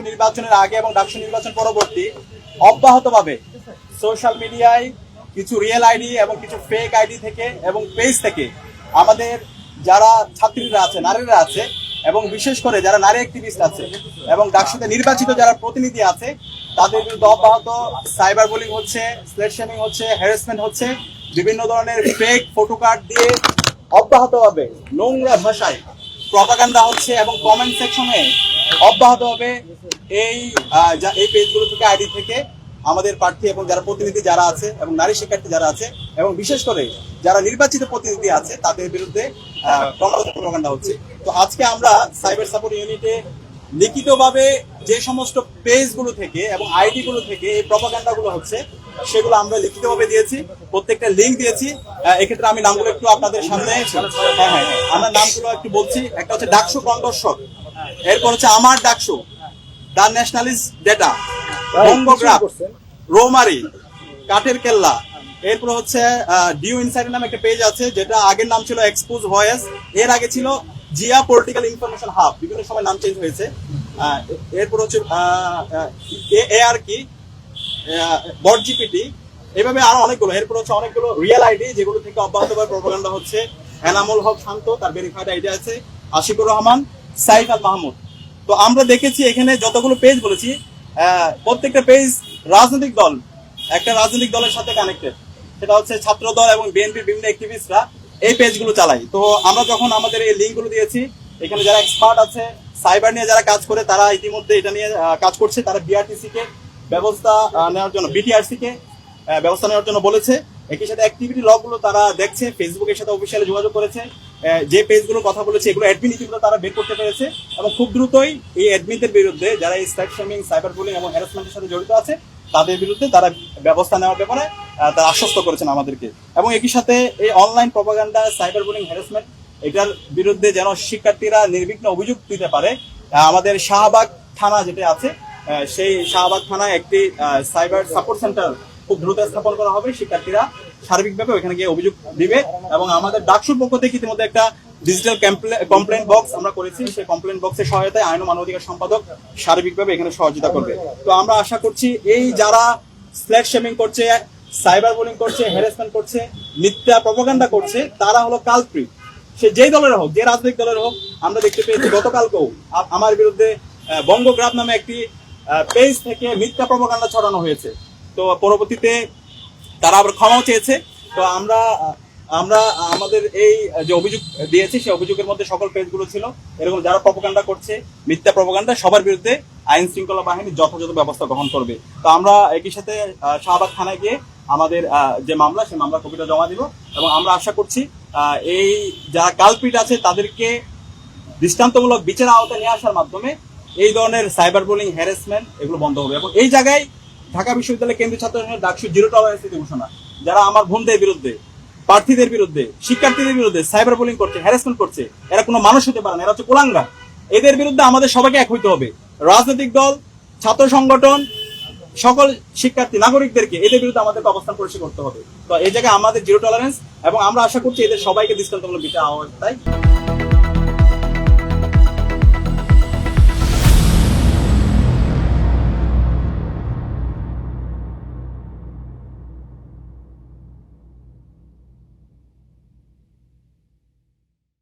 ডাকসু নির্বাচনের আগে এবং ডাকসু নির্বাচন পরবর্তী অব্যাহতভাবে সোশ্যাল মিডিয়ায় কিছু রিয়েল আইডি এবং কিছু ফেক আইডি থেকে এবং পেজ থেকে আমাদের যারা ছাত্রীরা আছে, নারীরা আছে এবং বিশেষ করে যারা নারী অ্যাক্টিভিস্ট আছে এবং ডাকসুতে নির্বাচিত যারা প্রতিনিধি আছে, তাদের বিরুদ্ধে অব্যাহত সাইবার বুলিং হচ্ছে স্লেট শেমিং হচ্ছে হ্যারাসমেন্ট হচ্ছে, বিভিন্ন ধরনের ফেক ফটো কার্ড দিয়ে অব্যাহতভাবে নোংরা ভাষায় প্রপাগান্ডা হচ্ছে এবং কমেন্ট সেকশনে অব্যাহতভাবে এই এই পেজগুলো থেকে, আইডি থেকে আমাদের প্রার্থী এবং যারা প্রতিনিধি যারা আছে এবং নারী শিক্ষার্থী যারা আছে এবং বিশেষ করে যারা নির্বাচিত প্রতিনিধি আছে, তাদের বিরুদ্ধে প্রপাগান্ডা হচ্ছে। তো আজকে আমরা সাইবার সাপোর্ট ইউনিটে লিখিতভাবে যে সমস্ত পেজগুলো থেকে এবং আইডি গুলো থেকে এই প্রপাগান্ডা গুলো হচ্ছে, সেগুলো আমরা লিখিতভাবে দিয়েছি, প্রত্যেকটা লিঙ্ক দিয়েছি। এক্ষেত্রে আমি নামগুলো একটু আপনাদের সামনে হ্যাঁ হ্যাঁ হ্যাঁ আমরা নামগুলো একটু বলছি। একটা হচ্ছে ডাকসু কণ্ঠস্বর। এরপর হচ্ছে আমার ডাকসু দ্য ন্যাশনালিস্ট ডেটা বঙ্গগ্রাফ রোমারি, কাঠের কেল্লা। এরপর হচ্ছে ডিউ ইনসাইডের নামে একটা পেজ আছে, যেটা আগের নাম ছিল এক্সপোজ ভয়েস এর আগে ছিল জিয়া পলিটিক্যাল ইনফরমেশন হাব বিভিন্ন সময় নাম চেঞ্জ হয়েছে। এরপর হচ্ছে এ আর কি বট জিপিটি, এভাবে আরও অনেকগুলো। এরপর হচ্ছে অনেকগুলো রিয়েল আইডি যেগুলো থেকে অব্যাহতভাবে প্রপাগান্ডা হচ্ছে। এনামুল হক শান্ত, তার ভেরিফাইড আইডি আছে। আশিকুর রহমান সাইফ আল মাহমুদ। তো আমরা দেখেছি এখানে যতগুলো পেজ বলেছি প্রত্যেকটা পেজ রাজনৈতিক দল, একটা রাজনৈতিক দলের সাথে কানেক্টেড সেটা হচ্ছে ছাত্র দল এবং বিএনপির বিভিন্ন অ্যাক্টিভিস্টরা এই পেজগুলো চালাই তো আমরা যখন আমাদের এই লিঙ্কগুলো দিয়েছি, এখানে যারা এক্সপার্ট আছে সাইবার নিয়ে যারা কাজ করে, তারা ইতিমধ্যে এটা নিয়ে কাজ করছে। তারা বিআরটিসি কে ব্যবস্থা নেওয়ার জন্য বিটিআরসি কে ব্যবস্থা নেওয়ার জন্য বলেছে। একই সাথে অ্যাক্টিভিটি লগগুলো তারা দেখছে ফেসবুকের সাথে অফিসিয়ালি যোগাযোগ করেছে। যে পেজগুলোর কথা বলেছে, এগুলো অ্যাডমিন ইতিমধ্যে তারা বের করতে পেরেছে এবং খুব দ্রুতই এই অ্যাডমিনদের বিরুদ্ধে যারা এই স্ট্যাক শেমিং সাইবার বুলিং এবং হ্যারাসমেন্টের সাথে জড়িত আছে, তাদের বিরুদ্ধে তারা ব্যবস্থা নেওয়ার ব্যাপারে তারা আশ্বস্ত করেছেন আমাদেরকে। এবং একই সাথে এই online propaganda cyber bullying harassment এটার বিরুদ্ধে যেন শিক্ষার্থীরা নির্বিঘ্ন অভিযোগ দিতে পারে আমাদের শাহবাগ থানা যেটা আছে সেই শাহবাগ থানায় একটি সাইবার সাপোর্ট সেন্টার খুব দ্রুত স্থাপন করা হবে। শিক্ষার্থীরা সার্বিকভাবে ওখানে গিয়ে অভিযোগ দিবে এবং আমাদের ডাকসুর পক্ষ থেকে ইতিমধ্যে একটা ডিজিটাল কমপ্লেন বক্স আমরা করেছি। সেই কমপ্লেন বক্সের সহায়তায় আইন ও মানবাধিকার সম্পাদক সার্বিকভাবে এখানে সহযোগিতা করবে। তো আমরা আশা করছি এই যারা স্ল্যাট শেমিং করছে সাইবার বুলিং করছে হ্যারাসমেন্ট করছে মিথ্যা প্রপাগান্ডা করছে তারা হলো কালপ্রিট সে যেই দলের হোক যে রাজনৈতিক দলের হোক আমরা দেখতে পেয়েছি গতকালকেও আমার বিরুদ্ধে আহ, বঙ্গগ্রাফ নামে একটি পেজ থেকে মিথ্যা প্রপাগান্ডা ছড়ানো হয়েছে। তো পরবর্তীতে তারা আবার ক্ষমাও চেয়েছে। তো আমরা আমরা আমাদের এই যে অভিযোগ দিয়েছি, সেই অভিযোগের মধ্যে সকল পেজগুলো ছিল। এরকম যারা প্রপাগান্ডা করছে, মিথ্যা প্রপাগান্ডা সবার বিরুদ্ধে আইন শৃঙ্খলা বাহিনী যথাযথ ব্যবস্থা গ্রহণ করবে। তো আমরা একই সাথে শাহবাগ থানায় গিয়ে আমাদের যে মামলা, সেই মামলা কপিটা জমা দিব এবং আমরা আশা করছি এই যারা কালপিট আছে, তাদেরকে দৃষ্টান্তমূলক বিচার আওতায় নিয়ে আসার মাধ্যমে এই ধরনের সাইবার বুলিং হ্যারাসমেন্ট এগুলো বন্ধ হবে। এবং এই জায়গায় ঢাকা বিশ্ববিদ্যালয় কেন্দ্রীয় ছাত্র সংসদ ডাকসু জিরো টলারেন্স নীতি ঘোষণা। যারা আমার বোনদের বিরুদ্ধে, প্রার্থীদের বিরুদ্ধে, শিক্ষার্থীদের বিরুদ্ধে সাইবার বুলিং করছে হ্যারাসমেন্ট করছে, এরা কোনো মানুষ হতে পারে না, এরা হচ্ছে কুলাঙ্গা। এদের বিরুদ্ধে আমাদের সবাইকে এক হইতে হবে। রাজনৈতিক দল, ছাত্র সংগঠন, সকল শিক্ষার্থী, নাগরিকদেরকে এদের বিরুদ্ধে আমাদেরকে অবস্থান পরিষ্কার করতে হবে। তো এই জায়গায় আমাদের জিরো টলারেন্স এবং আমরা আশা করছি এদের সবাইকে দৃষ্টান্তমূলক বিচার আওয়াজ তাই